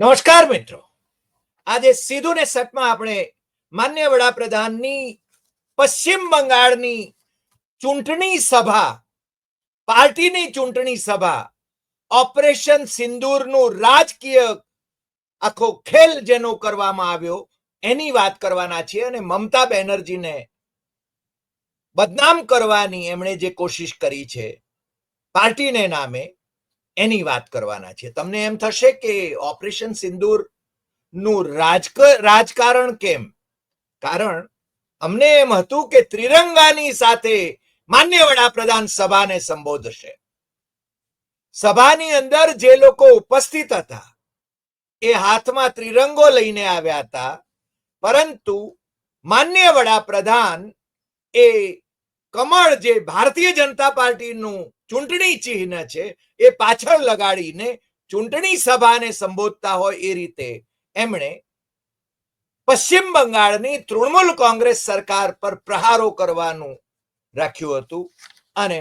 નમસ્કાર મિત્રો. આજે સીધું ને સટમાં આપણે માન્ય વડાપ્રધાનની પશ્ચિમ બંગાળની ચૂંટણી સભા, પાર્ટીની ચૂંટણી સભા, ઓપરેશન સિંદૂરનું રાજકીય આખો ખેલ જેનો કરવામાં આવ્યો, એની વાત કરવાના છીએ અને મમતા બેનર્જીને બદનામ કરવાની એમણે જે કોશિશ કરી છે, પાર્ટીને નામે એની વાત કરવાના છીએ તમને એમ થશે કે ઓપરેશન સિંદૂરનું રાજક, રાજકારણ કેમ? કારણ અમને એમ હતું કે ત્રિરંગાની સાથે માન્ય વડાપ્રધાન સભાને સંબોધશે. સભાની અંદર જે લોકો ઉપસ્થિત હતા, એ હાથમાં ત્રિરંગો લઈને આવ્યા હતા, પરંતુ માન્ય વડાપ્રધાન એ કમળ જે ભારતીય જનતા પાર્ટીનું ચૂંટણી ચિહ્ન છે, એ પાછળ લગાડીને ચૂંટણી સભાને સંબોધતા હોય એ રીતે એમણે પશ્ચિમ બંગાળની તૃણમૂલ કોંગ્રેસ સરકાર પર પ્રહારો કરવાનું રાખ્યું હતું અને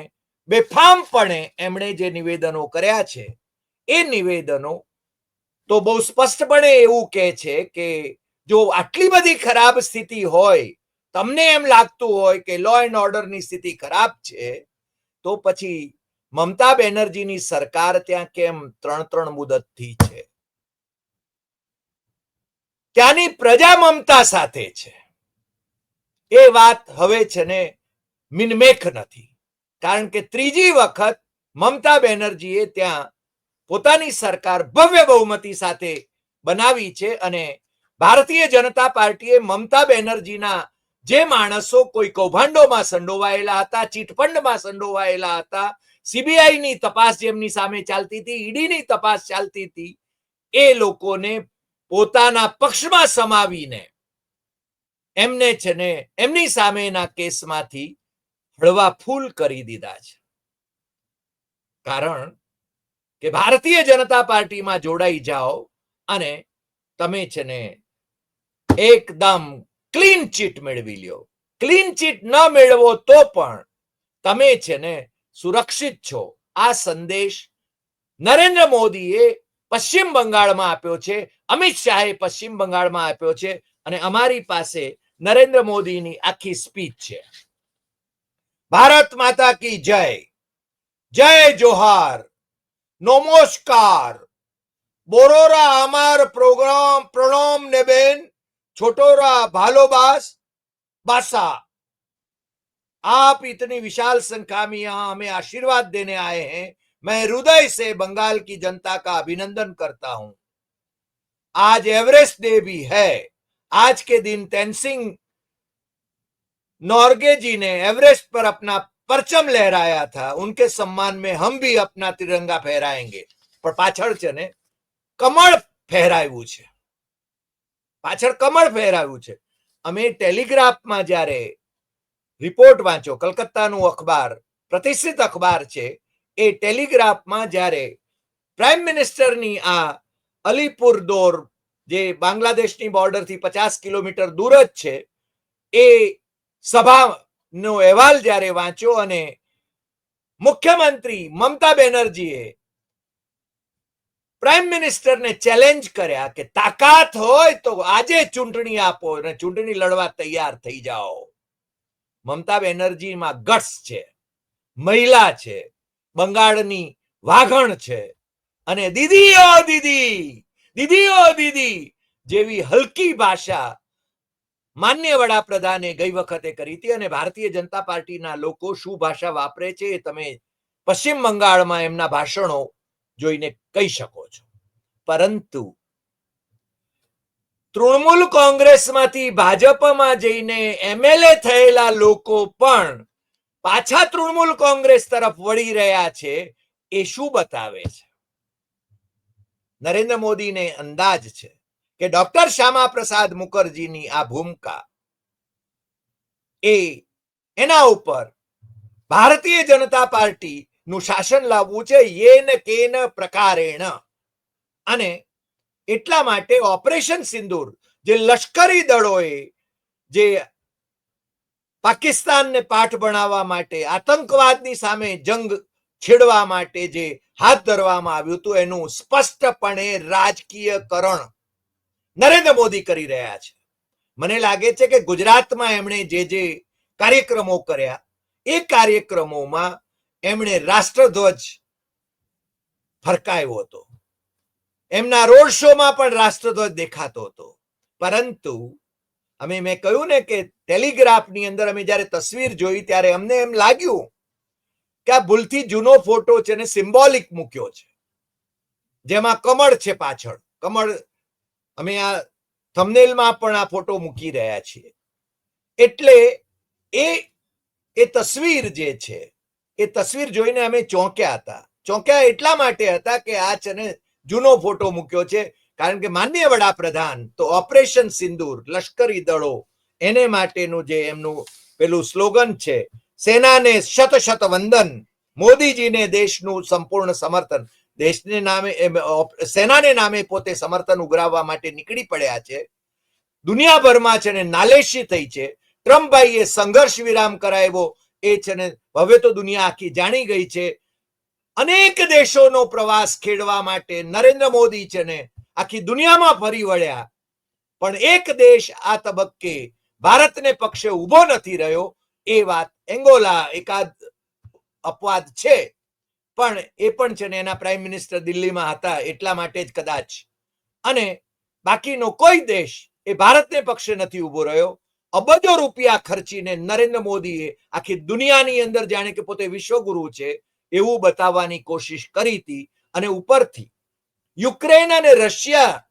બેફામપણે એમણે જે નિવેદનો કર્યા છે, એ નિવેદનો તો બહુ સ્પષ્ટપણે એવું કહે છે કે જો આટલી બધી ખરાબ સ્થિતિ હોય, તમને એમ લાગતું હોય કે લો એન્ડ ઓર્ડરની સ્થિતિ ખરાબ છે, તો પછી મમતા બેનર્જીની સરકાર ત્યાં કેમ ત્રણ ત્રણ મુદતથી છે? ત્યાંની પ્રજા મમતા સાથે છે. એ વાત હવે છે ને મિનમેખ નથી. કારણ કે ત્રીજી વખત મમતા બેનર્જીએ ત્યાં પોતાની સરકાર ભવ્ય બહુમતી સાથે બનાવી છે અને ભારતીય જનતા પાર્ટીએ મમતા બેનર્જીના જે માણસો કોઈ કૌભાંડોમાં સંડોવાયેલા હતા, ચીટફંડમાં સંડોવાયેલા હતા સીબીઆઈ ની તપાસ જેમની સામે ચાલતી હતી ઈડી ની તપાસ ચાલતી હતી, એ લોકોને પોતાના પક્ષમાં સમાવીને એમને છે ને, એમની સામેના કેસમાંથી હળવા ફૂલ કરી દીધા છે. કારણ કે ભારતીય જનતા પાર્ટીમાં જોડાઈ જાઓ અને તમે છે ને એકદમ ક્લીન ચીટ મેળવી લ્યો. ક્લીન ચીટ ન મેળવો તો પણ તમે છે ને સુરક્ષિત છો. આ સંદેશ નરેન્દ્ર મોદીએ પશ્ચિમ બંગાળમાં આપ્યો છે. અમિત શાહે પશ્ચિમ બંગાળમાં આપ્યો છે અને અમારી પાસે નરેન્દ્ર મોદીની આખી સ્પીચ છે. ભારત માતા કી જય. જય જોહાર. નમસ્કાર. બોરોરા અમાર પ્રોગ્રામ પ્રણોમ નેબેન છોટોરા ભાલોબાસ બાસા. आप इतनी विशाल संख्या में यहाँ हमें आशीर्वाद देने आए हैं मैं हृदय से बंगाल की जनता का अभिनंदन करता हूं आज एवरेस्ट डे भी है आज के दिन तेनसिंह नॉर्गे जी ने एवरेस्ट पर अपना परचम लहराया था उनके सम्मान में हम भी अपना तिरंगा फहराएंगे પણ પાછળ છે ને કમળ ફહેરાવ્યું છે પાછળ કમળ ફહેરાવ્યું છે અમે ટેલિગ્રાફમાં જ્યારે રિપોર્ટ વાંચો. કલકત્તાનું અખબાર, પ્રતિષ્ઠિત અખબાર છે. એ ટેલિગ્રાફમાં જ્યારે પ્રાઇમ મિનિસ્ટરની આ અલીપુર દોર, જે બાંગ્લાદેશની બોર્ડરથી પચાસ કિલોમીટર દૂર જ છે, એ સભાનો અહેવાલ જ્યારે વાંચ્યો અને મુખ્યમંત્રી મમતા બેનર્જીએ પ્રાઇમ મિનિસ્ટરને ચેલેન્જ કર્યા કે તાકાત હોય તો આજે ચૂંટણી આપો અને ચૂંટણી લડવા તૈયાર થઈ જાઓ. મમતા બેનર્જીમાં ગટ્સ છે, મહિલા છે, બંગાળની વાઘણ છે અને દીદીઓ દીદી દીદીઓ દીદી જેવી હલકી ભાષા માન્ય વડાપ્રધાને ગઈ વખતે કરી હતી અને ભારતીય જનતા પાર્ટીના લોકો શું ભાષા વાપરે છે એ તમે પશ્ચિમ બંગાળમાં એમના ભાષણો જોઈને કહી શકો છો. પરંતુ તૃણમૂલ કોંગ્રેસમાંથી ભાજપમાં જઈને એમએલએ થયેલા લોકો પણ પાછા તૃણમૂલ કોંગ્રેસ તરફ વળી રહ્યા છે એ શું બતાવે છે? નરેન્દ્ર મોદીને અંદાજ છે કે ડોક્ટર શ્યામા પ્રસાદ મુખર્જીની આ ભૂમિકા એ એના ઉપર ભારતીય જનતા પાર્ટી નું શાસન લાવવું છે યેન કેન પ્રકારેણ. અને એટલા માટે ઓપરેશન સિંદૂર જે લશ્કરી દળોએ જે પાકિસ્તાનને પાઠ ભણાવવા માટે, આતંકવાદની સામે જંગ છેડવા માટે જે હાથ ધરવામાં આવ્યું હતું, એનું સ્પષ્ટપણે રાજકીયકરણ નરેન્દ્ર મોદી કરી રહ્યા છે. મને લાગે છે કે ગુજરાતમાં એમણે જે જે કાર્યક્રમો કર્યા, એ કાર્યક્રમોમાં એમણે રાષ્ટ્રધ્વજ ફરકાયો હતો. એમના રોડ શોમાં પણ રાષ્ટ્રધ્વજ દેખાતો હતો. પરંતુ અમે મેં કહ્યું ને કે ટેલિગ્રાફની અંદર અમે જ્યારે તસવીર જોઈ ત્યારે અમને એમ લાગ્યું કે આ ભૂલથી જૂનો ફોટો છે અને સિમ્બોલિક મૂક્યો છે. જેમાં કમળ છે પાછળ. કમળ, અમે આ થમનેલમાં પણ આ ફોટો મૂકી રહ્યા છીએ. એટલે એ એ તસવીર જે છે, એ તસવીર જોઈને અમે ચોંક્યા હતા. ચોંક્યા એટલા માટે હતા કે આ છે ને જૂનો ફોટો મૂક્યો છે. કારણ કે માનનીય વડાપ્રધાન, તો ઓપરેશન સિંદૂર, લશ્કરી દળો, એને માટેનું જે એમનું પેલું સ્લોગન છે, સેનાને શત શત વંદન, મોદીજીને દેશનું સંપૂર્ણ સમર્થન, દેશને નામે સેનાને નામે પોતે સમર્થન ઉઘરાવવા માટે નીકળી પડ્યા છે. દુનિયાભરમાં છે ને નાલેશી થઈ છે. ટ્રમ્પભાઈએ સંઘર્ષ વિરામ કરાવ્યો. એ છે ને, હવે તો દુનિયા આખી જાણી ગઈ છે. અનેક દેશોનો પ્રવાસ ખેડવા માટે નરેન્દ્ર મોદી છે ને આખી દુનિયામાં ફરી વળ્યા. પણ એક દેશ આ તબક્કે ભારતને પક્ષે ઊભો નથી રહ્યો, એ વાત એંગોલા એકાદ અપવાદ છે. પણ એ પણ છે ને એના પ્રાઇમ મિનિસ્ટર દિલ્હીમાં હતા, એટલા માટે જ કદાચ. અને બાકીનો કોઈ દેશ એ ભારતને પક્ષે નથી ઊભો રહ્યો. અબજો રૂપિયા ખર્ચીને નરેન્દ્ર મોદીએ આખી દુનિયાની અંદર જાણે કે પોતે વિશ્વગુરુ છે એવું બતાવવાની કોશિશ કરી હતી અને ઉપરથી યુક્રેન અને રશિયા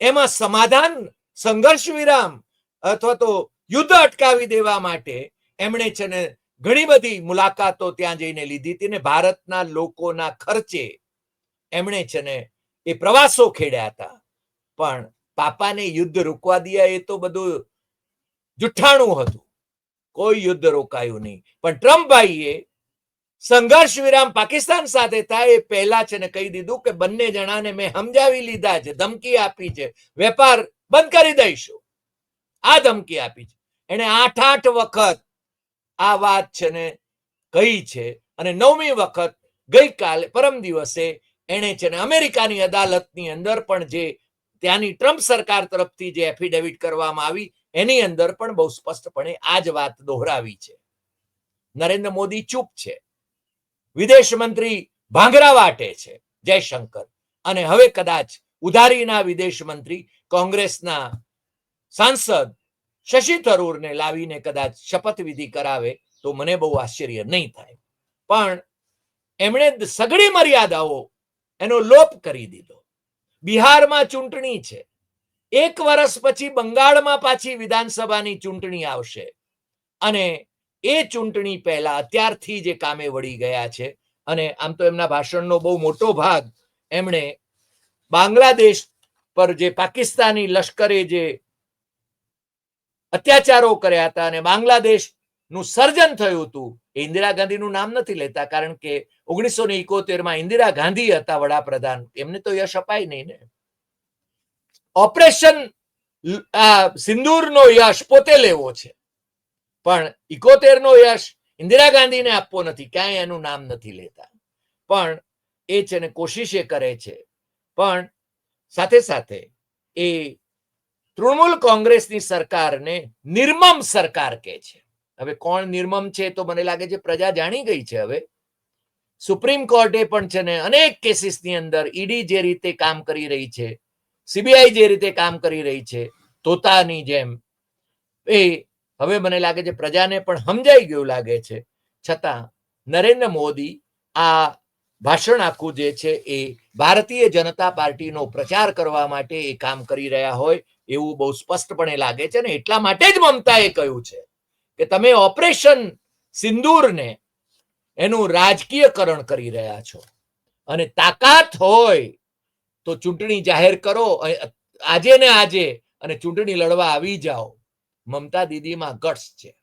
એમાં સમાધાન, સંઘર્ષ વિરામ અથવા તો યુદ્ધ અટકાવી દેવા માટે એમણે છે ને ઘણી બધી મુલાકાતો ત્યાં જઈને લીધી હતી ને ભારતના લોકોના ખર્ચે એમણે છે ને એ પ્રવાસો ખેડ્યા હતા. પણ પાપાને યુદ્ધ રોકવા દિયા એ તો બધું જુઠ્ઠાણું હતું. કોઈ યુદ્ધ રોકાયું નહીં. પણ ટ્રમ્પભાઈએ સંઘર્ષ વિરામ પાકિસ્તાન સાથે થાય એ પહેલા છે ને કહી દીધું કે બંને જણાને મેં સમજાવી લીધા છે, ધમકી આપી છે. વેપાર બંધ કરી દઈશું. આ ધમકી આપી છે. એને આઠ આઠ વખત આ વાત છે ને કહી છે અને નવમી વખત ગઈકાલે, પરમ દિવસે એણે છે ને અમેરિકાની અદાલતની અંદર પણ જે ત્યાંની ટ્રમ્પ સરકાર તરફથી જે એફિડેવિટ કરવામાં આવી, એની અંદર પણ બહુ સ્પષ્ટપણે આ જ વાત દોહરાવી છે. નરેન્દ્ર મોદી ચૂપ છે. વિદેશ મંત્રી ભાંગરા વાટે છે. જયશંકર અને હવે કદાચ ઉધારીના વિદેશ મંત્રી કોંગ્રેસના સાંસદ શશી થરૂરને લાવીને કદાચ શપથવિધિ કરાવે તો મને બહુ આશ્ચર્ય નહીં થાય. પણ એમણે સઘળી મર્યાદાઓ એનો લોપ કરી દીધો. બિહારમાં ચૂંટણી છે. એક વર્ષ પછી બંગાળમાં પાછી વિધાનસભાની ચૂંટણી આવશે. અને એ ચૂંટણી પહેલા અત્યારથી જે કામે વળી ગયા છે. અને આમ તો એમના ભાષણનો બહુ મોટો ભાગ એમણે બાંગ્લાદેશ પર જે પાકિસ્તાની લશ્કરે જે અત્યાચારો કર્યા હતા અને બાંગ્લાદેશ સર્જન થયું હતું ઇન્દિરા ગાંધીનું નામ નથી લેતા, કારણ કે ઓગણીસો ને ઇકોતેરમાં ઇન્દિરા ગાંધી હતા વડાપ્રધાન. એમને તો યશ અપાય નહીં ને. ઓપરેશન સિંદૂરનો યશ પોતે લેવો છે. પણ ઇકોતેરનો યશ ઇન્દિરા ગાંધીને આપવો નથી, ક્યાંય એનું નામ નથી લેતા. પણ એ છે ને કોશિશ એ કરે છે. પણ સાથે સાથે એ તૃણમૂલ કોંગ્રેસની સરકારને નિર્મમ સરકાર કે છે. હવે કોણ નિર્મમ છે તો મને લાગે છે પ્રજા જાણી ગઈ છે હવે. સુપ્રીમ કોર્ટે પણ છે ને અનેક કેસીસની અંદર ઈડી જે રીતે કામ કરી રહી છે, સીબીઆઈ જે રીતે કામ કરી રહી છે, તોતાની જેમ એ હવે મને લાગે છે પ્રજાને પણ સમજાઈ ગયું લાગે છે. છતાં નરેન્દ્ર મોદી આ ભાષણ આખું જે છે એ ભારતીય જનતા પાર્ટીનો પ્રચાર કરવા માટે એ કામ કરી રહ્યા હોય એવું બહુ સ્પષ્ટપણે લાગે છે ને એટલા માટે જ મમતાએ કહ્યું છે કે તમે ઓપરેશન સિંદૂરને એનું રાજકીયકરણ કરી રહ્યા છો. અને તાકાત હોય તો ચૂંટણી જાહેર કરો. આજે ને આજે અને ચૂંટણી લડવા આવી જાઓ. મમતા દીદીમાં ગટ્સ છે.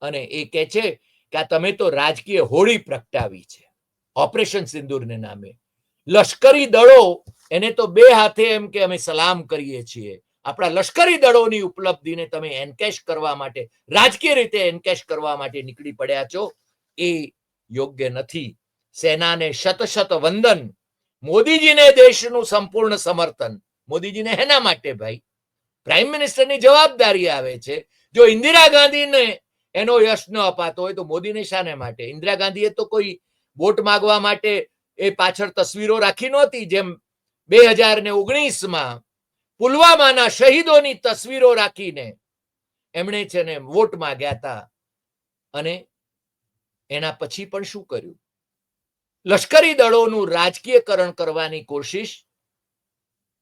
અને એ કે છે કે તમે તો રાજકીય હોળી પ્રગટાવી છે. ઓપરેશન સિંદૂરને નામે. લશ્કરી દળો એને તો બે હાથે એમ કે અમે સલામ કરીએ છીએ. આપણા લશ્કરી દળોની ઉપલબ્ધિને તમે એન્કેશ કરવા માટે, રાજકીય રીતે એન્કેશ કરવા માટે નીકળી પડ્યા છો. એ યોગ્ય નથી. સેનાને શત શત વંદન. મોદીજીને દેશનું સંપૂર્ણ સમર્થન. મોદીજીને હેના માટે, ભાઈ? પ્રાઇમ મિનિસ્ટરની જવાબદારી આવે છે. જો ઇન્દિરા ગાંધીને એનો યશ ન અપાતો હોય તો મોદીને શાને માટે? ઇન્દિરા ગાંધીએ તો કોઈ વોટ માગવા માટે એ પાછળ તસવીરો રાખી નહોતી, જેમ બે હજાર ને ઓગણીસમાં પુલવામાના શહીદોની તસવીરો રાખીને એમણે છે ને વોટ માંગ્યા હતા. અને એના પછી પણ શું કર્યું? લશ્કરી દળોનું રાજકીયકરણ કરવાની કોશિશ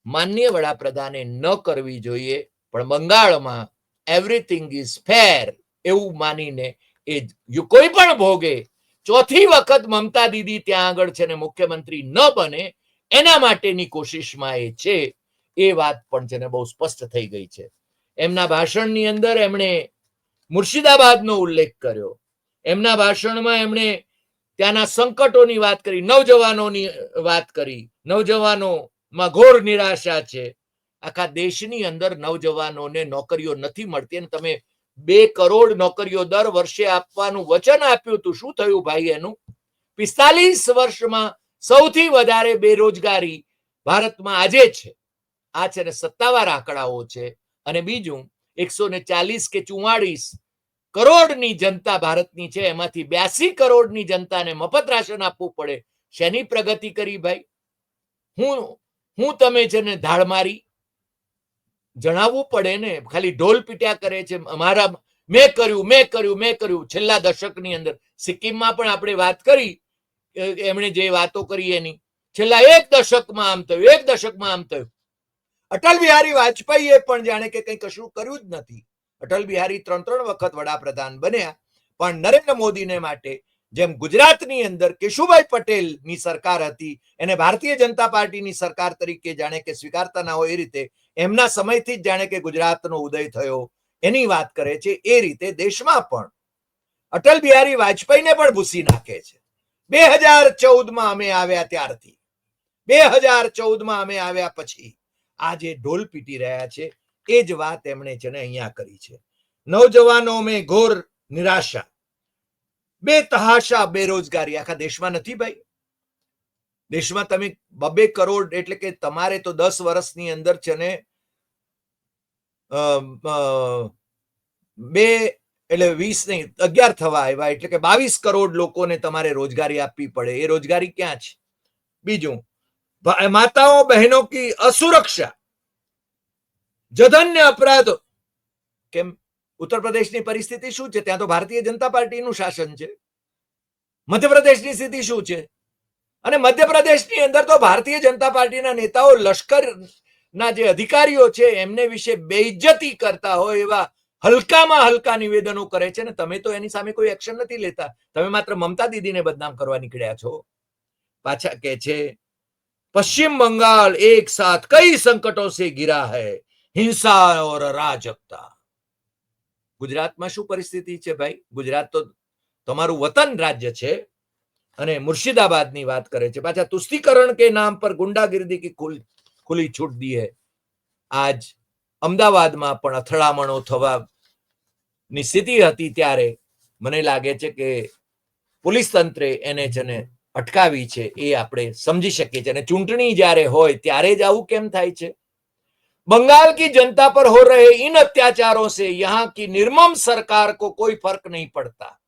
માન્ય વડાપ્રધાને ન કરવી જોઈએ, પણ બંગાળમાં એવરીથિંગ ઇઝ ફેર એવું માનીને એ કોઈ પણ ભોગે, ચોથી વખત મમતા દીદી ત્યાં આગળ છે ને મુખ્યમંત્રી ન બને, એના માટેની કોશિશમાં એ છે, એ વાત પણ છે ને બહુ સ્પષ્ટ થઈ ગઈ છે. એમના ભાષણની અંદર એમણે મુર્શિદાબાદનો ઉલ્લેખ કર્યો. એમના ભાષણમાં એમણે ત્યાંના સંકટોની વાત કરી, નવજવાનોની વાત કરી નવજવાનોમાં ઘોર નિરાશા છે. આખા દેશની અંદર નવજવાનોને નોકરીઓ નથી મળતી અને તમે બે કરોડ નોકરીઓ દર વર્ષે આપવાનું વચન આપ્યું હતું. શું થયું ભાઈ એનું? પિસ્તાલીસ વર્ષમાં સૌથી વધારે બેરોજગારી ભારતમાં આજે છે. આ છે ને સત્તાવાર આંકડાઓ છે. અને બીજું, એકસો ને ચાલીસ કે ચુવાળીસ કરોડની જનતા ભારતની છે. એમાંથી બ્યાસી કરોડની જનતાને મફત રાશન આપવું પડે. શેની પ્રગતિ કરી ભાઈ? હું હું તમે છે ને ધાડ મારી, જણાવવું પડે ને, ખાલી ઢોલ પીટ્યા કરે છે અમારા મેં કર્યું મેં કર્યું મેં કર્યું. છેલ્લા દશકની અંદર સિક્કિમમાં પણ આપણે વાત કરી એમણે જે વાતો કરી એની. છેલ્લા એક દશકમાં આમ થયું, એક દશકમાં આમ થયું. અટલ બિહારી વાજપેયીએ પણ જાણે કે કંઈ કશું કર્યું જ નથી. અટલ બિહારી ત્રણ ત્રણ વખત વડાપ્રધાન બન્યા, પણ નરેન્દ્ર મોદીને માટે જેમ ગુજરાતની અંદર કેશુભાઈ પટેલની સરકાર હતી, એને ભારતીય જનતા પાર્ટીની સરકાર તરીકે જાણે કે સ્વીકારતા ના હોય એ રીતે, એમના સમયથી જ જાણે કે ગુજરાતનો ઉદય થયો. એની વાત કરે છે એ રીતે દેશમાં પણ. અટલ બિહારી વાજપેયીને પણ ભૂસી નાખે છે. બે હજાર ચૌદમાં અમે આવ્યા ત્યારથી. બે હજાર ચૌદમાં અમે આવ્યા પછી આ જે ઢોલ પીટી રહ્યા છે, એ જ વાત એમણે છે ને અહીંયા કરી છે. નવજવાનો મેં ઘોર નિરાશા. બે તહાશા બેરોજગારી આખા દેશમાં નથી ભાઈ. દેશમાં તમે બબે કરોડ એટલે કે તમારે તો દસ વર્ષની અંદર છે ને બે એટલે વીસ નહીં, અગિયાર થવા આવ્યા એટલે કે બાવીસ કરોડ લોકોને તમારે રોજગારી આપવી પડે. એ રોજગારી ક્યાં છે? બીજું માતાઓ બહેનો કી અસુરક્ષા, જધન્ય અપરાધો, કેમ? ઉત્તર પ્રદેશની પરિસ્થિતિ શું છે? ત્યાં તો ભારતીય જનતા પાર્ટીનું શાસન છે. મધ્યપ્રદેશની સ્થિતિ શું છે? અને મધ્યપ્રદેશની અંદર તો ભારતીય જનતા પાર્ટીના નેતાઓ લશ્કરના જે અધિકારીઓ છે, એમને વિશે બેઇજ્જતી કરતા હોય એવા હલકામાં હલકા નિવેદનો કરે છે ને તમે તો એની સામે કોઈ એક્શન નથી લેતા. તમે માત્ર મમતા દીદીને બદનામ કરવા નીકળ્યા છો. પાછા કે છે, પશ્ચિમ બંગાળ એક સાથ કઈ સંકટો સે ઘિરા હૈ? હિંસા ઓર અરાજકતા. ગુજરાતમાં શું પરિસ્થિતિ છે ભાઈ? ગુજરાત તો તમારું વતન રાજ્ય છે અને મુર્શિદાબાદની વાત કરે છે. પાછા તુસ્તીકરણ કે નામ પર ગુંડાગીર્દી કી ખુલી છૂટ દી હે આજ અમદાવાદમાં પણ અથડામણો થવા ની સ્થિતિ હતી ત્યારે મને લાગે છે કે પોલીસ તંત્રે એને જેને અટકાવી છે એ આપણે સમજી શકીએ છીએ. અને ચૂંટણી જ્યારે હોય ત્યારે જ આવું કેમ થાય છે? बंगाल की जनता पर हो रहे इन अत्याचारों से यहाँ की निर्मम सरकार को कोई फ़र्क नहीं पड़ता।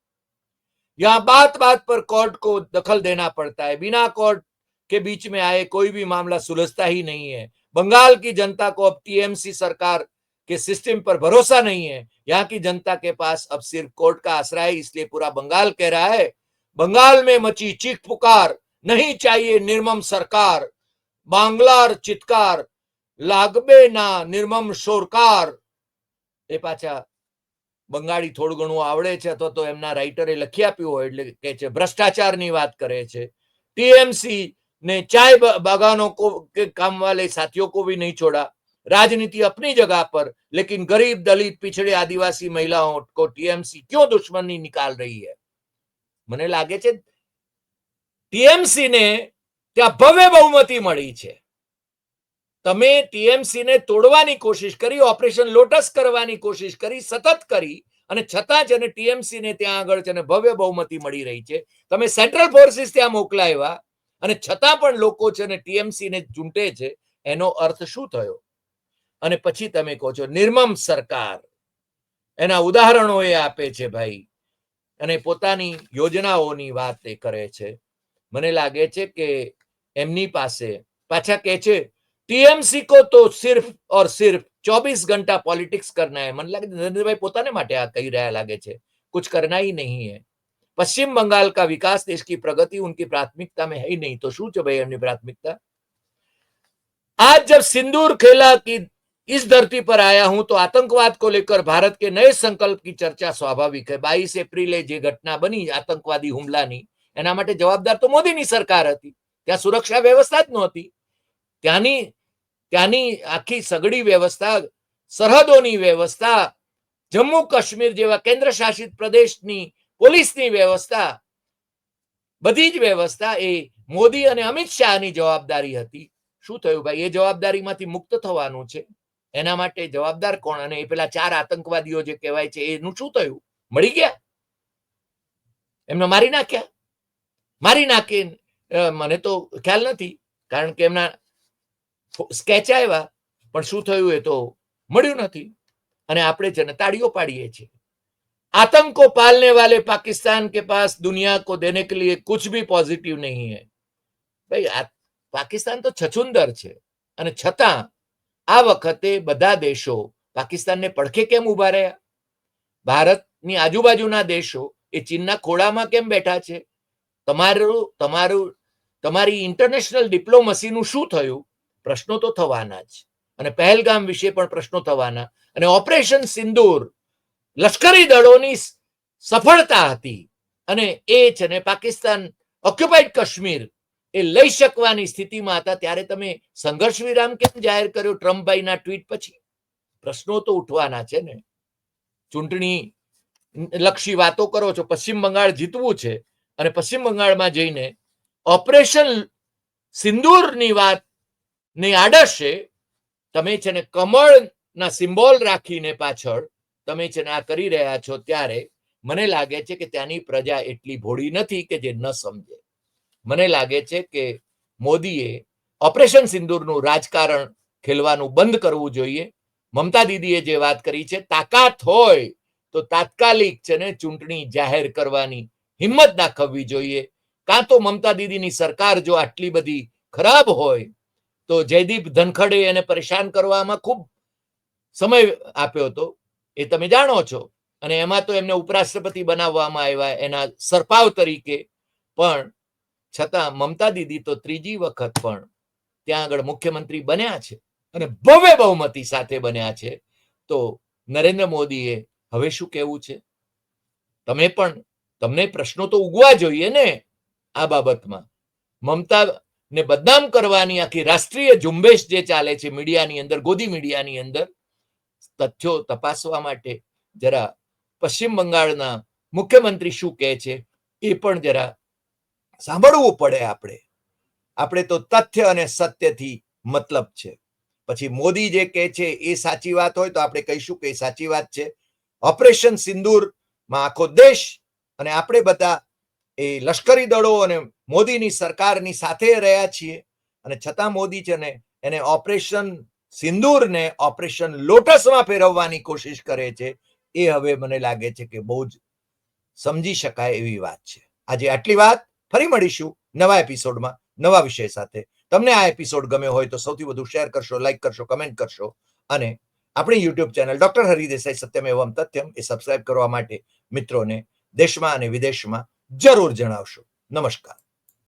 यहाँ बात बात पर कोर्ट को दखल देना पड़ता है। बिना कोर्ट के बीच में आए कोई भी मामला सुलझता ही नहीं है। बंगाल की जनता को अब टीएमसी सरकार के सिस्टम पर भरोसा नहीं है। यहाँ की जनता के पास अब सिर्फ़ कोर्ट का आसरा है, इसलिए पूरा बंगाल कह रहा है, बंगाल में मची चीख पुकार, नहीं चाहिए निर्मम सरकार, बांग्लार चित्कार લાગબે ના નિર્મમ શોરકાર એ પાછા બંગાળી થોડું ઘણું આવડે છે અથવા તો એમના રાઇટરે લખી આપ્યું હોય એટલે કે છે ભ્રષ્ટાચારની વાત કરે છે टीएमसी ने चाय ब- बागानों को के काम वाले साथियों को भी नहीं छोड़ा राजनीति अपनी जगह पर लेकिन गरीब दलित पिछड़े आदिवासी महिलाओं को टीएमसी क्यों दुश्मनी निकाल रही है મને લાગે છે ટીએમસી ને ત્યાં ભવ્ય બહુમતી મળી છે તમે ટીએમસી ને તોડવાની કોશિશ કરી, ઓપરેશન લોટસ કરવાની કોશિશ કરી, સતત કરી અને છતાં જ અને ટીએમસી ને ત્યાં આગળ છે ભવ્ય બહુમતી મળી રહી છે. તમે સેન્ટ્રલ ફોર્સિસ ત્યાં મોકલાવ્યા અને છતાં પણ લોકો છે ને ટીએમસી ને ચૂંટે છે, એનો અર્થ શું થયો? અને પછી તમે કહો છો, નિર્મમ સરકાર એના ઉદાહરણો એ આપે છે ભાઈ અને પોતાની યોજનાઓની વાત એ કરે છે. મને લાગે છે કે એમની પાસે પાછા કહે છે टीएमसी को तो सिर्फ और सिर्फ 24 घंटा पॉलिटिक्स करना है मन लगे नरेंद्रभाई પોતાને માટે આ કહી રહ્યા લાગે છે कुछ करना ही नहीं है पश्चिम बंगाल का विकास देश की प्रगति उनकी प्राथमिकता में है ही नहीं तो શું છે ભાઈ એમની પ્રાથમિકતા आज जब सिंदूर खेला कि इस धरती पर आया हूं तो आतंकवाद को लेकर भारत के नए संकल्प की चर्चा स्वाभाविक है बाईस એપ્રિલે જે ઘટના બની આતંકવાદી હુમલાની એના માટે જવાબદાર તો મોદીની સરકાર હતી ત્યાં સુરક્ષા વ્યવસ્થા જ નહોતી ત્યાંની ત્યાંની આખી સગડી વ્યવસ્થા, સરહદોની વ્યવસ્થા, જમ્મુ કાશ્મીર જેવા કેન્દ્ર શાસિત પ્રદેશની પોલીસની વ્યવસ્થા, બધી જ વ્યવસ્થા એ મોદી અને અમિત શાહની જવાબદારી હતી. શું થયું ભાઈ? એ જવાબદારીમાંથી મુક્ત થવાનું છે. એના માટે જવાબદાર કોણ? અને એ પેલા ચાર આતંકવાદીઓ જે કહેવાય છે, એનું શું થયું? મળી ગયા? એમને મારી નાખ્યા? મારી નાખી મને તો ખ્યાલ નથી, કારણ કે એમના સ્કેચ આવ્યા પણ શું થયું એ તો મળ્યું નથી અને આપણે છે ને તાળીઓ પાડીએ છીએ आतंक को पालने वाले पाकिस्तान के पास दुनिया को देने के लिए कुछ भी पॉजिटिव नहीं है ભાઈ આ પાકિસ્તાન તો છછુંદર છે અને છતાં આ વખતે બધા દેશો પાકિસ્તાનને પડખે કેમ ઉભા રહ્યા ભારતની આજુબાજુના દેશો એ ચીનના ખોળામાં કેમ બેઠા છે તમારું તમારું તમારી ઇન્ટરનેશનલ ડિપ્લોમસીનું શું થયું પ્રશ્નો તો થવાના જ. અને પહેલગામ વિશે પણ પ્રશ્નો થવાના. અને ઓપરેશન સિંદૂર લશ્કરી દળોની સફળતા હતી. અને એ છે ને પાકિસ્તાન ઓક્યુપાઈડ કાશ્મીર એ લઈ શકવાની સ્થિતિમાં હતા. ત્યારે તમે સંઘર્ષ વિરામ કેમ જાહેર કર્યો ટ્રમ્પભાઈના ટ્વીટ પછી? પ્રશ્નો તો ઉઠવાના છે ને. ચૂંટણી લક્ષી વાતો કરો છો. પશ્ચિમ બંગાળ જીતવું છે. અને પશ્ચિમ બંગાળમાં જઈને ઓપરેશન સિંદૂરની વાત ની આડશે, તમે છે ને કમળના સિમ્બોલ રાખીને પાછળ તમે છે ને આ કરી રહ્યા છો ત્યારે મને લાગે છે કે ત્યાંની પ્રજા એટલી ભોળી નથી કે જે ન સમજે. મને લાગે છે કે મોદીએ ઓપરેશન સિંદૂરનું રાજકારણ ખેલવાનું બંધ કરવું જોઈએ. મમતા દીદીએ જે વાત કરી છે, તાકાત હોય તો તાત્કાલિક છે ને ચૂંટણી જાહેર કરવાની હિંમત દાખવવી જોઈએ. કાં તો મમતા દીદીની સરકાર જો આટલી બધી ખરાબ હોય તો જયદીપ ધનખડે એને પરેશાન કરવામાં ખૂબ સમય આપ્યો હતો. એ તમે જાણો છો. અને એમાં તો એમને ઉપરાષ્ટ્રપતિ બનાવવામાં આવ્યા એના સરપાવ તરીકે. પણ છતાં મમતા દીદી તો ત્રીજી વખત પણ ત્યાં આગળ મુખ્યમંત્રી બન્યા છે અને ભવ્ય બહુમતી સાથે બન્યા છે. તો નરેન્દ્ર મોદીએ હવે શું કહેવું છે? તમે પણ, તમને પ્રશ્નો તો ઉગવા જોઈએ ને આ બાબતમાં. મમતા ને બદનામ કરવાની આખી રાષ્ટ્રીય ઝુંબેશ જે ચાલે છે મીડિયાની અંદર, ગોદી મીડિયાની અંદર, તથ્યો તપાસવા માટે જરા પશ્ચિમ બંગાળના મુખ્યમંત્રી શું કહે છે એ પણ જરા સાંભળવું પડે આપણે. આપણે તો તથ્ય અને સત્યથી મતલબ છે. પછી મોદી જે કહે છે એ સાચી વાત હોય તો આપણે કહીશું કે એ સાચી વાત છે. ઓપરેશન સિંદૂરમાં આખો દેશ અને આપણે બધા એ લશ્કરી દળો અને મોદીની સરકારની સાથે રહ્યા છીએ. અને છતાં મોદી છે ને, એને ઓપરેશન સિંદૂરને ઓપરેશન લોટસમાં ફેરવવાની કોશિશ કરે છે. એ હવે મને લાગે છે કે બહુ જ સમજી શકાય એવી વાત છે. આજે આટલી વાત, ફરી મળીશું નવા એપિસોડમાં, નવા વિષય સાથે. તમને આ એપિસોડ ગમ્યો હોય તો સૌથી વધુ શેર કરશો, લાઈક કરશો, કમેન્ટ કરશો. અને આપણી યુટ્યુબ ચેનલ ડોક્ટર હરિદેસાઈ સત્યમ એવમ તથ્યમ એ સબસ્ક્રાઇબ કરવા માટે મિત્રોને દેશમાં અને વિદેશમાં જરૂર જણાવશો. નમસ્કાર.